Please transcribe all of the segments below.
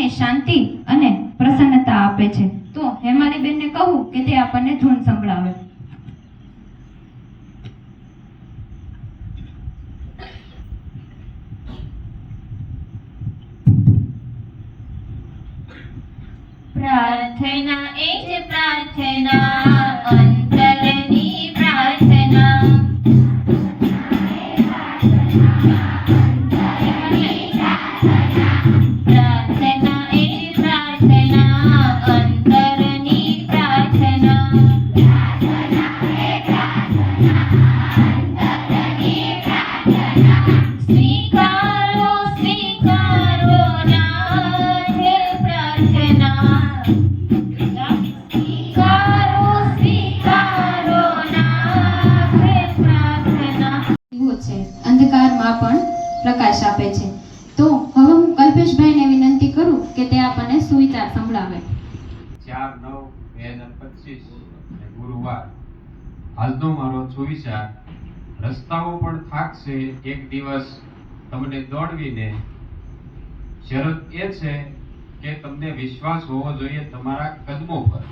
મનને શાંતિ અને પ્રસન્નતા આપે છે. તો હેમાલી બેનને કહું કે તે આપણને ધૂન સંભળાવે. પ્રાર્થના એ જ પ્રાર્થના અંતરની આજનો મારો સુવિચાર રસ્તાઓ પણ થાકશે એક દિવસ તમને દોડવીને. શરત એ છે કે તમને વિશ્વાસ હોવો જોઈએ તમારા કદમો પર.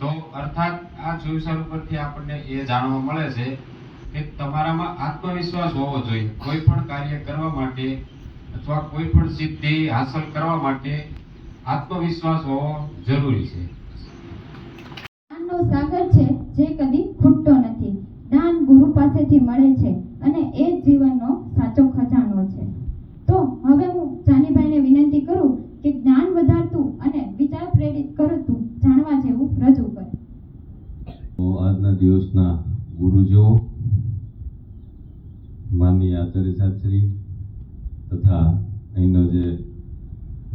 તો અર્થાત આ સુવિચાર ઉપરથી આપણને એ જાણવા મળે છે કે તમારામાં આત્મવિશ્વાસ હોવો જોઈએ. કોઈ પણ કાર્ય કરવા માટે અથવા કોઈ પણ સિદ્ધિ હાંસલ કરવા માટે આત્મવિશ્વાસ હોવો જરૂરી છે. જ્ઞાનનો સાગર છે જે કદી ખૂટતો નથી. જ્ઞાન ગુરુ પાસેથી મળે છે અને એ જ જીવનનો સાચો ખજાનો છે. તો હવે હું જાનીભાઈને વિનંતી કરું કે જ્ઞાન વધારતું અને વિચાર પ્રેરિત કરતું જાણવા જેવું રજૂ કરે. આજના દિવસના ગુરુજીઓ માનનીય આચાર્ય સાહેબશ્રી તથા અહીંનો જે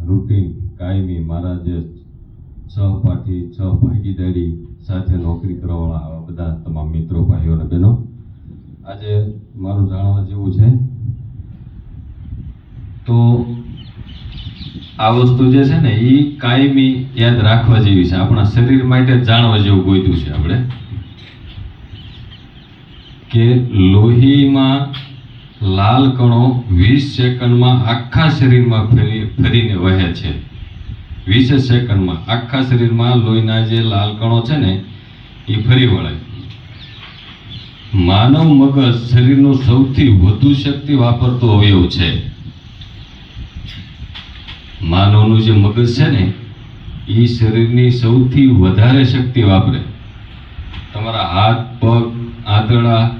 રૂટીન કાયમી મારા જે સહપાઠી, સહભાગીદારી સાથે નોકરી કરવાવાળા આવા બધા તમામ મિત્રો, ભાઈઓ અને બહેનો, આજે મારું જાણવા જેવું છે. તો આ વસ્તુ જે છે ને એ કાયમી યાદ રાખવા જેવી છે. આપણા શરીર માટે જાણવા જેવું ગોઈતું છે આપણે. કે લોહીમાં લાલ કણો વીસ સેકન્ડમાં આખા શરીરમાં ફરી ફરીને વહે છે. વીસ સેકન્ડમાં. આખા શરીરમાં લોહીના જે લાલ કણો છે ને, એ ફરી વળે માનવ મગજ શરીરનું સૌથી વધુ શક્તિ વાપરતો અવયવ છે. માનવનું જે મગજ છે ને, એ શરીરની સૌથી વધારે શક્તિ વાપરે. તમારા હાથ, પગ, આંતરડા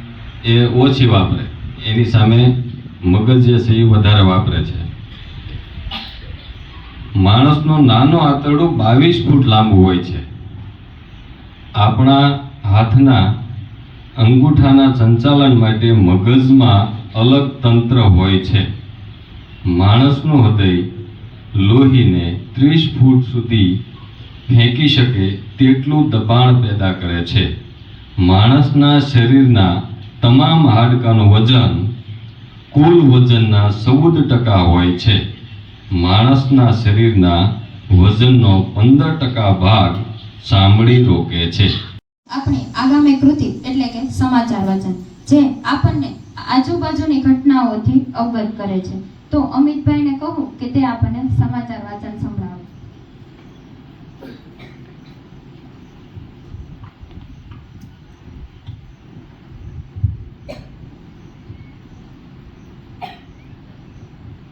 એ ઓછી વાપરે. એની સામે મગજ જે છે એ વધારે વાપરે છે. માણસનું નાનું આંતરડું બાવીસ ફૂટ લાંબુ હોય છે. આપણા હાથના અંગૂઠાના સંચાલન માટે મગજમાં અલગ તંત્ર હોય છે. માણસનું હૃદય લોહીને ત્રીસ ફૂટ સુધી ફેંકી શકે તેટલું દબાણ પેદા કરે છે. માણસના શરીરના તમામ હાડકાનું વજન કુલ વજનના ચૌદ ટકા હોય છે. માણસના શરીરના વજનનો પંદર ટકા ભાગ સાંભળી રોકે છે. આપણે આગામી કૃતિ એટલે કે સમાચાર વાચન જે આપણને આજુબાજુની ઘટનાઓથી અવગત કરે છે. તો અમિતભાઈને કહું કે તે આપણને સમાચાર વાચન સંભળાવે.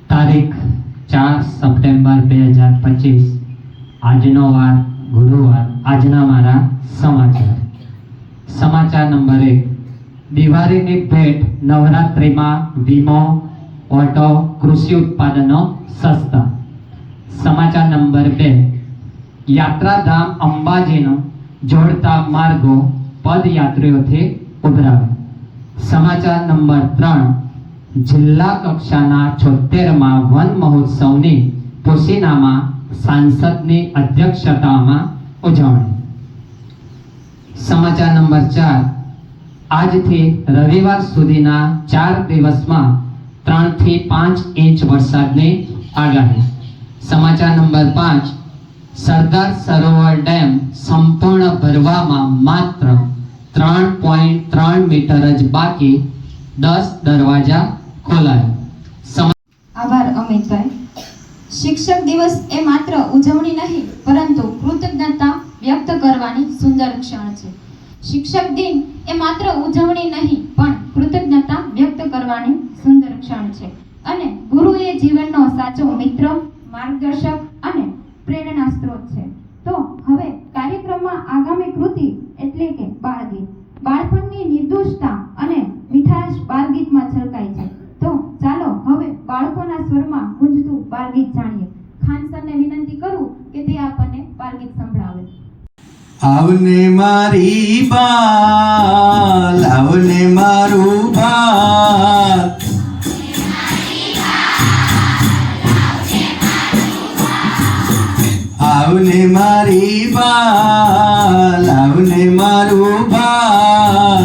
તારીખ ચાર સપ્ટેમ્બર બે હજાર પચીસ આજનો વાર ગુરુવાર આજના મારા સમાચાર સમાચાર નંબર એક દિવાળીની ભેટ નવરાત્રિમાં વીમો ઓટો કૃષિ ઉત્પાદનો સસ્તા સમાચાર નંબર બે યાત્રાધામ અંબાજીનો જોડતા માર્ગો પદયાત્રીઓથી ઉભરાવે સમાચાર નંબર ત્રણ જિલ્લા કક્ષાના છોતેરમાં વન મહોત્સવની પોશીનામાં સાંસદની અધ્યક્ષતામાં ઉજવણી. સમાચાર નંબર ચાર. આજથી રવિવાર સુધીના ચાર દિવસમાં ત્રણથી પાંચ ઇંચ વરસાદની આગાહી. સમાચાર નંબર પાંચ. સરદાર સરોવર ડેમ સંપૂર્ણ ભરવામાં માત્ર ત્રણ પોઈન્ટ ત્રણ મીટર જ બાકી દસ દરવાજા ખોલાયા આભાર, અમિતભાઈ. શિક્ષક દિવસ એ માત્ર ઉજવણી નહીં, પરંતુ કૃતજ્ઞતા વ્યક્ત કરવાની સુંદર ક્ષણ છે. શિક્ષક દિન એ માત્ર ઉજવણી નહીં, પણ કૃતજ્ઞતા વ્યક્ત કરવાની સુંદર ક્ષણ છે. અને ગુરુ એ જીવનનો સાચો મિત્ર, માર્ગદર્શક અને પ્રેરણા સ્ત્રોત છે. તો હવે કાર્યક્રમમાં આગામી કૃતિ એટલે કે બાળગીત. બાળપણની નિર્દોષતા અને મીઠાશ બાળગીતમાં છલકાય છે ચાલો હવે બાળકોના સ્વરમાં ગુંજતું બાળગીત જાણીએ. ખાન સરને વિનંતી કરું કે તે આપણને બાળગીત સંભળાવે. આવને મારી બાલ, આવને મારું બાલ. આવને મારી બાલ, આવને મારું બાલ.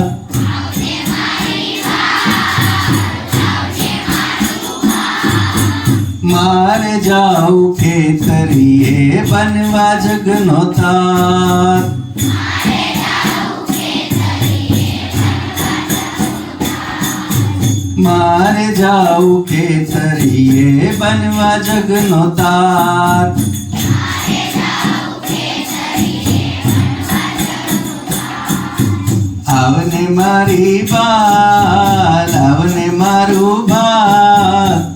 મારે જાઉં ખેતરીએ બનવા જગનો થાર મારે જાઉં ખેતરીએ બનવા જગનો તાર આવને મારી બાલ, આવને મારું બાલ.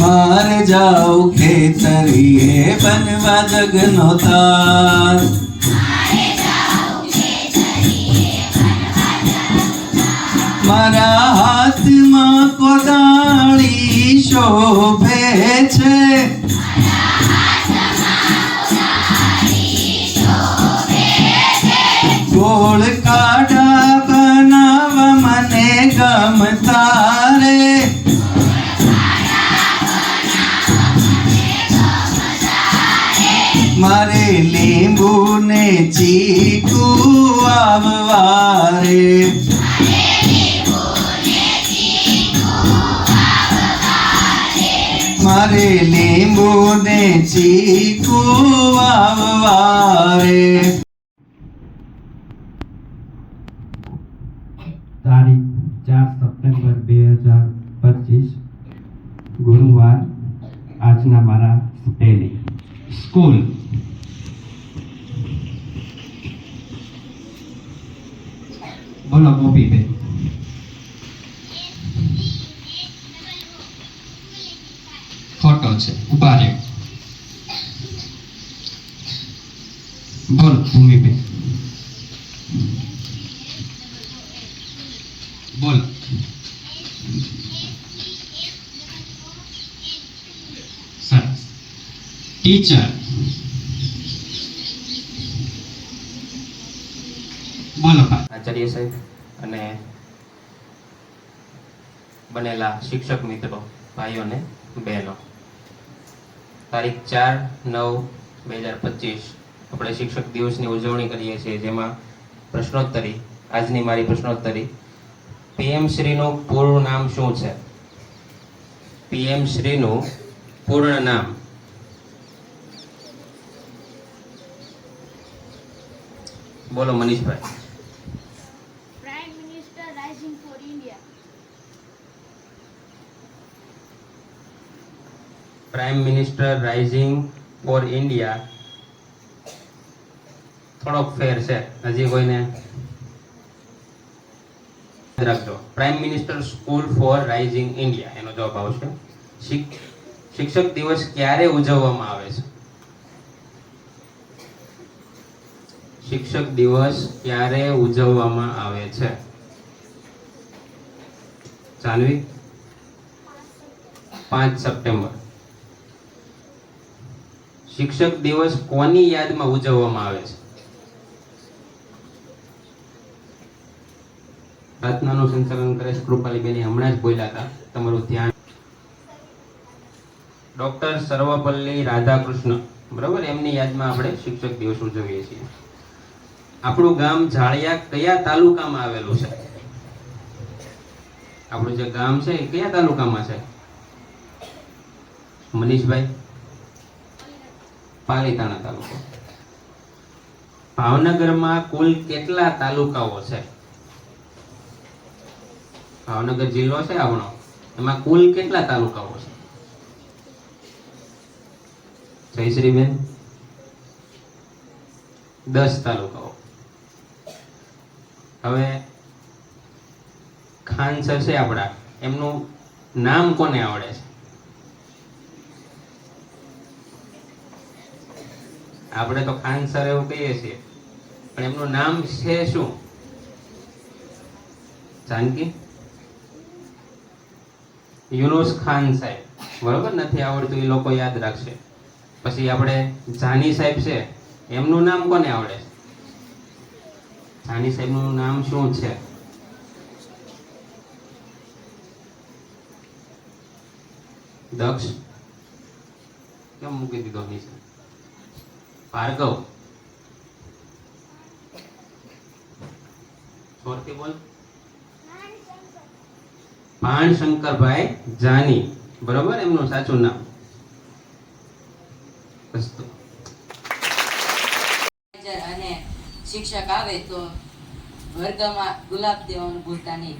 મારે જાઉં ખેતરીએ બનવા જગનો તાર. મારા હાથમાં કોદાળી શોભે છે. ચીકુ આવવારે મારે લીંબુ ને ચીકુ આવવારે તારીખ ચાર સપ્ટેમ્બર બે હજાર પચીસ ગુરુવાર આજના મારા સ્પેલિંગ સ્કૂલ ફોટો છે ઊભા બોલ, ભૂમિબેન. બોલ. ટીચર. બોલો આચાર્ય સાહેબ અને બનેલા શિક્ષક મિત્રો, ભાઈઓને, બહેનો. તારીખ ચાર નવ બે હજાર પચીસ. આપણે શિક્ષક દિવસની ઉજવણી કરીએ છીએ, જેમાં પ્રશ્નોત્તરી, આજની મારી પ્રશ્નોત્તરી. પીએમ શ્રીનું પૂર્ણ નામ શું છે? પીએમ શ્રીનું પૂર્ણ નામ. બોલો Manishbhai. Prime minister rising for India થોડોક ફેર છે, હજી કોઈને. રાખજો prime minister school for rising India એનો જવાબ આવશે. શિક્ષક દિવસ ક્યારે ઉજવવામાં આવે છે? શિક્ષક દિવસ ક્યારે ઉજવવામાં આવે છે? જાનવી? પાંચ સપ્ટેમ્બર. શિક્ષક દિવસ કોની યાદમાં ઉજવવામાં આવે છે? પ્રાર્થનાનું સંચાલન કરે છે, કૃપાલીબેન હમણાં જ બોલ્યા હતા. તમારું ધ્યાન. ડોક્ટર સર્વપલ્લી રાધાકૃષ્ણ. બરાબર, એમની યાદમાં આપણે શિક્ષક દિવસ ઉજવીએ છીએ. આપણું ગામ ઝાળિયા કયા તાલુકામાં આવેલું છે? આપણું જે ગામ છે એ કયા તાલુકામાં છે? મનીષભાઈ? પાલીતાણા તાલુકો. ભાવનગરમાં કુલ કેટલા તાલુકાઓ છે? ભાવનગર જિલ્લો છે આપણો એમાં કુલ કેટલા તાલુકાઓ છે? જયશ્રીબેન? દસ તાલુકાઓ. હવે ખાન સર છે આપણા. એમનું નામ કોને આવડે છે? આપણે તો ખાન સર એવું કહીએ છીએ. પણ એમનું નામ છે શું? જાનકી? યુનુસ ખાન સાહેબ. બરોબર? નથી આવડતું, એ લોકો યાદ રાખશે. પછી આપણે જાની સાહેબ છે. એમનું નામ કોને આવડે જાની સાહેબનું નામ શું છે? દક્ષ? કેમ મૂકી દીધો નીચે ભાર્ગવ. જોરથી બોલ. ભાણ શંકરભાઈ જાની. બરોબર? એમનું સાચું નામ. અને શિક્ષક આવે તો વર્ગમાં ગુલાબ દેવાનું ભૂલતા નહીં